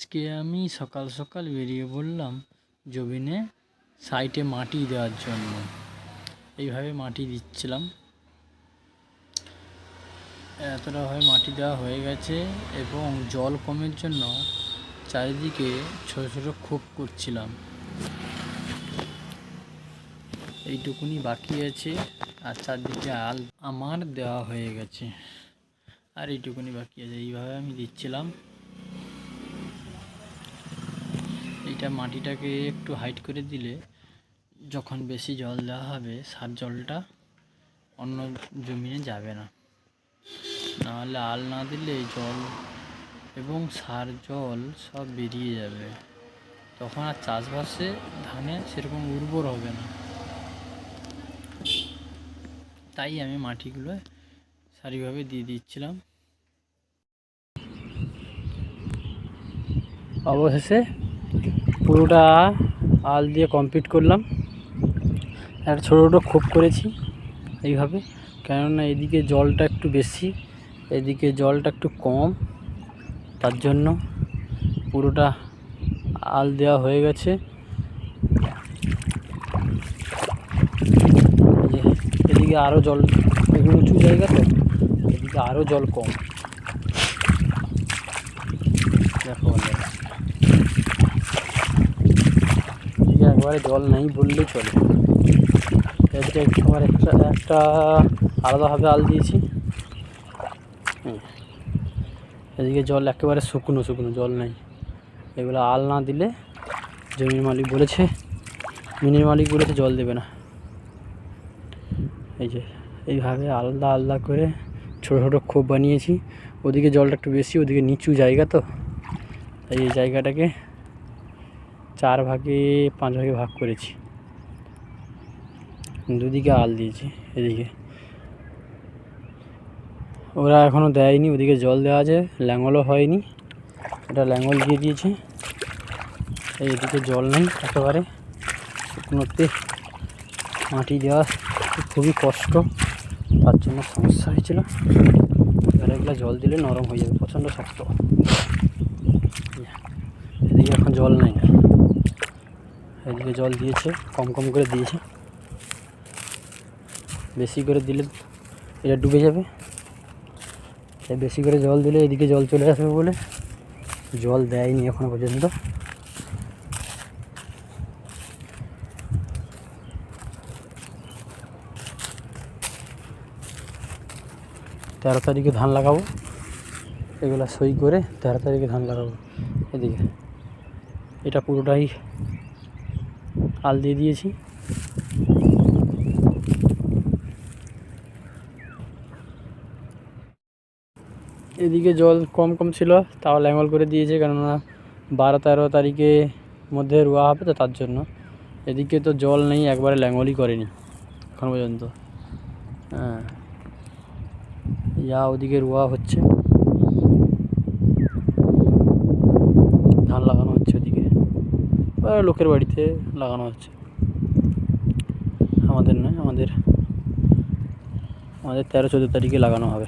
আজকে আমি সকাল সকাল বেরিয়ে পড়লাম জমিনে সাইডে মাটি দেওয়ার জন্য। এইভাবে মাটি দিচ্ছিলাম। এতটা হয় মাটি দেওয়া হয়ে গেছে এবং জল কমের জন্য চারিদিকে ছোট ছোটো খোপ করছিলাম। এইটুকুনি বাকি আছে আর চারদিকে আল আমার দেওয়া হয়ে গেছে। আর এইটুকুনি বাকি আছে। এইভাবে আমি দিচ্ছিলাম। এইটা মাটিটাকে একটু হাইট করে দিলে যখন বেশি জল দেওয়া হবে, সার জলটা অন্য জমিনে যাবে না। নাহলে আল না দিলে জল এবং সার, জল সব বেরিয়ে যাবে। তখন আর চাষবাসে ধানে সেরকম উর্বর হবে না। তাই আমি মাটিগুলো সারিভাবে দিয়ে দিচ্ছিলাম। অবশেষে পুরোটা আল দিয়ে কমপ্লিট করলাম। একটা ছোটো ছোটো খোপ করেছি এইভাবে। কেননা এদিকে জলটা একটু বেশি, এদিকে জলটা একটু কম, তার জন্য পুরোটা আল দেওয়া হয়ে গেছে। এদিকে আরও জল, এগুলো উঁচু জায়গা তো, এদিকে আরও জল কম। দেখো বন্ধুরা। এদিকে একবারে জল নেই বললেই চলে। এদিকে একবার একটা একটা আলাদাভাবে আল দিয়েছি। এদিকে জল একেবারে শুকনো শুকনো, জল নেই। এগুলো আল না দিলে জমির মালিক বলেছে মিনির মালিক বলেছে জল দেবে না। এই যে, এইভাবে আলাদা আলাদা করে ছোটো ছোটো খোপ বানিয়েছি। ওদিকে জলটা একটু বেশি, ওদিকে নিচু জায়গা তো। এই জায়গাটাকে চার ভাগে পাঁচ ভাগে ভাগ করেছি। দুদিকে আল দিয়েছি, এদিকে। ওরা এখনও দেয়নি, ওদিকে জল দেওয়া আছে, ল্যাঙ্গলও হয়নি। এটা ল্যাঙ্গল দিয়ে দিয়েছে। এই এদিকে জল নেই একেবারে শুকনোতে মাটি দেওয়া খুবই কষ্ট, তার জন্য সমস্যা হয়েছিল। এগুলো জল দিলে নরম হয়ে যাবে, প্রচণ্ড শক্ত। এদিকে এখন জল নেই। এদিকে জল দিয়েছে, কম কম করে দিয়েছে। বেশি করে দিলে এটা ডুবে যাবে। তাই বেশি করে জল দিলে এদিকে জল চলে আসবে বলে জল দেয়নি এখনও পর্যন্ত। তেরো তারিখে ধান লাগাবো। এগুলো সই করে তেরো তারিখে ধান লাগাবো। এদিকে। এটা পুরোটাই আল দিয়ে দিয়েছি। এদিকে জল কম কম ছিল, তাও ল্যাঙ্গল করে দিয়েছে, কেননা বারো তেরো তারিখে মধ্যে রোয়া হবে তো তার জন্য। এদিকে তো জল নেই, একবারে ল্যাঙ্গলই করেনি এখন পর্যন্ত। হ্যাঁ। ইয়া ওদিকে রোয়া হচ্ছে ধান লাগানো হচ্ছে ওদিকে বা লোকের বাড়িতে লাগানো হচ্ছে। আমাদের নয় আমাদের আমাদের তেরো চোদ্দ তারিখে লাগানো হবে।